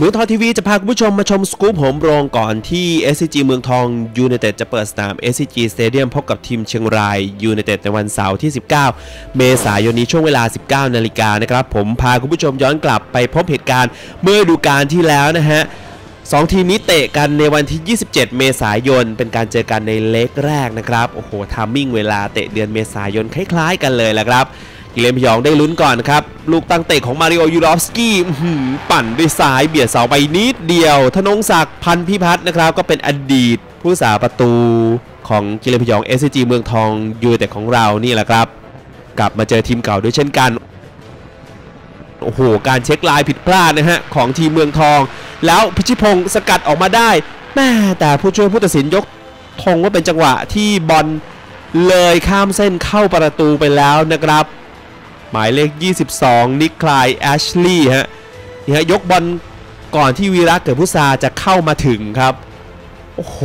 เมืองทองทีวีจะพาคุณผู้ชมมาชมสกู๊ปโหมโรงก่อนที่ SCG เมืองทองยูไนเต็ดจะเปิดสนาม SCG Stadium พบกับทีมเชียงรายยูไนเต็ดในวันเสาร์ที่ 19 เมษายนนี้ช่วงเวลา 19 นาฬิกานะครับ ผมพาคุณผู้ชมย้อนกลับไปพบเหตุการณ์เมื่อดูการที่แล้วนะฮะสองทีมนี้เตะกันในวันที่ 27 เมษายน เป็นการเจอกันในเล็กแรกนะครับ โอ้โหทามมิ่งเวลาเตะเดือนเมษายนคล้ายๆ กันเลยแหละครับ กิเลนพยองได้ลุ้นก่อนครับ ลูกตั้งเตะของมาริโอยูรอฟสกี้ปั่นด้วยซ้ายเบียดเสาไปนิดเดียว ธนงศักดิ์พันพิพัฒน์นะครับ ก็เป็นอดีตผู้สาประตูของกิเลนพยอง s c g เมืองทองยูไนเต็ดของเรานี่แหละครับ กลับมาเจอทีมเก่าด้วยเช่นกันโอ้โห การเช็คลายผิดพลาดนะฮะ ของทีมเมืองทอง แล้วพิชิพงศ์สกัดออกมาได้แม่แต่ผู้ช่วยผู้ตัดสินยกธงว่าเป็นจังหวะที่บอลเลยข้ามเส้นเข้าประตูไปแล้วนะครับ หมายเลข 22 นิคลายแอชลีย์ฮะนี่ฮะยกบอลก่อนที่วีระเกิดพุทราจะเข้ามาถึงครับ โอ้โห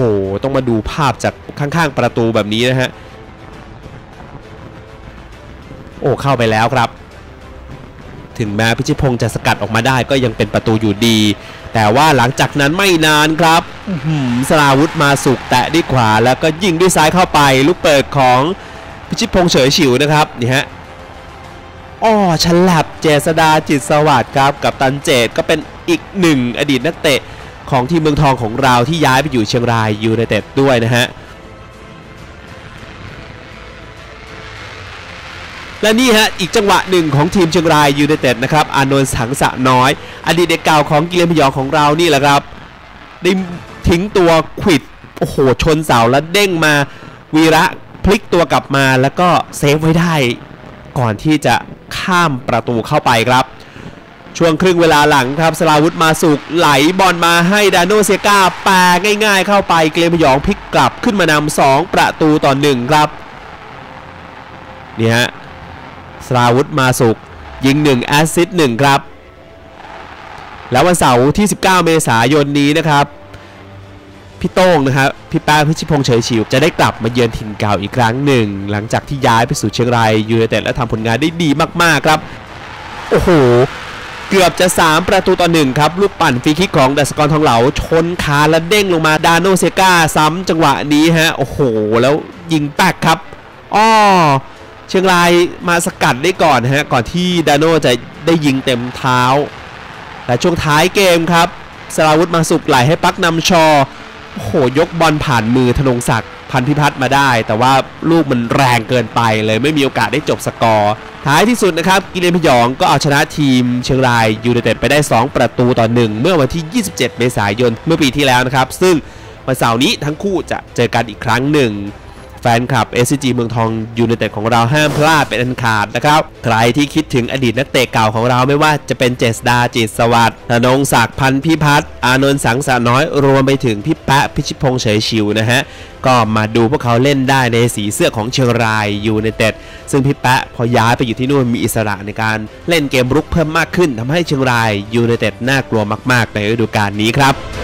ต้องมาดูภาพจากข้างๆประตูแบบนี้นะฮะ โอ้ เข้าไปแล้วครับ ถึงแม้พิชิพงศ์จะสกัดออกมาได้ก็ยังเป็นประตูอยู่ดี แต่ว่าหลังจากนั้นไม่นานครับสราวุธมาสุกแตะด้วยขวาแล้วก็ยิงด้วยซ้ายเข้าไป ลูกเปิดของพิชิพงศ์เฉยฉิวนะครับ นี่ฮะ อ้อฉลับเจษดาจิตสวัสดิ์ครับ กับตันเจตก็เป็นอีกหนึ่งอดีตนักเตะของทีมเมืองทองของเราที่ย้ายไปอยู่เชียงรายยูไนเต็ดด้วยนะฮะ และนี่ฮะ อีกจังหวะหนึ่งของทีมเชียงรายยูไนเต็ดนะครับ อานนท์สังสะน้อย อดีตเด็กเก่าของกิเลนพยองของเรานี่แหละครับ ได้ทิ้งตัวขวิด โอ้โห ชนเสาแล้วเด้งมาวีระพลิกตัวกลับมาแล้วก็เซฟไว้ได้ ก่อนที่จะข้ามประตูเข้าไปครับ ช่วงครึ่งเวลาหลังครับสลาวุธมาสุกไหลบอลมาให้ดานโนเซกาแปรง่าย ๆ เข้าไปเกรมยองพลิกกลับขึ้นมานำสองประตูต่อหนึ่งครับนี่ฮะสลาวุธมาสุกยิง1แอสซิสต์1ครับ แล้ววันเสาร์ที่ 19 เมษายนนี้นะครับ พี่โต้งนะครับพี่แป้งพิชิพงษ์เฉยฉิว จะได้กลับมาเยือนถิ่นเก่าอีกครั้งหนึ่ง หลังจากที่ย้ายไปสู่เชียงรายยูไนเต็ดและทำผลงานได้ดีมากๆครับ โอ้โห เกือบจะ 3 ประตูต่อหนึ่งครับ ลูกปั่นฟรีคิกของดัสกรทองเหลา ชนคาและเด้งลงมาดานโนเซกาซ้ำจังหวะนี้ฮะ โอ้โห แล้วยิงแป๊กครับอ้อเชียงรายมาสกัดได้ก่อนฮะ ก่อนที่ดานโนจะได้ยิงเต็มเท้า แต่ช่วงท้ายเกมครับสราวุธมาสุกไหลให้ปักนำชอ โอ้โหยกบอลผ่านมือธนงศักดิ์พันธิพัฒน์มาได้ แต่ว่าลูกมันแรงเกินไปเลยไม่มีโอกาสได้จบสกอร์ ท้ายที่สุดนะครับ กิเลนพยองก็เอาชนะทีมเชียงรายยูไนเต็ดไปได้ 2 ประตูต่อ 1 เมื่อวันที่ 27 เมษายนเมื่อปีที่แล้วนะครับ ซึ่งวันเสาร์นี้ทั้งคู่จะเจอกันอีกครั้งหนึ่ง แฟนคลับ SCG เมืองทองยูไนเต็ดของเราห้ามพลาดเป็นอันขาดนะครับ ใครที่คิดถึงอดีตนักเตะเก่าของเราไม่ว่าจะเป็นเจษดาจิตสวัสดิ์ธนงศักดิ์พันธ์พิพัฒน์อานนท์สังสะน้อยรวมไปถึงพี่แปะพิชิพงษ์เฉยชิวนะฮะก็มาดูพวกเขาเล่นได้ในสีเสื้อของเชียงรายยูไนเต็ดซึ่งพี่แปะพอย้ายไปอยู่ที่นู่นมีอิสระในการเล่นเกมรุกเพิ่มมากขึ้นทำให้เชียงรายยูไนเต็ดน่ากลัวมาก ๆ ในฤดูกาลนี้ครับ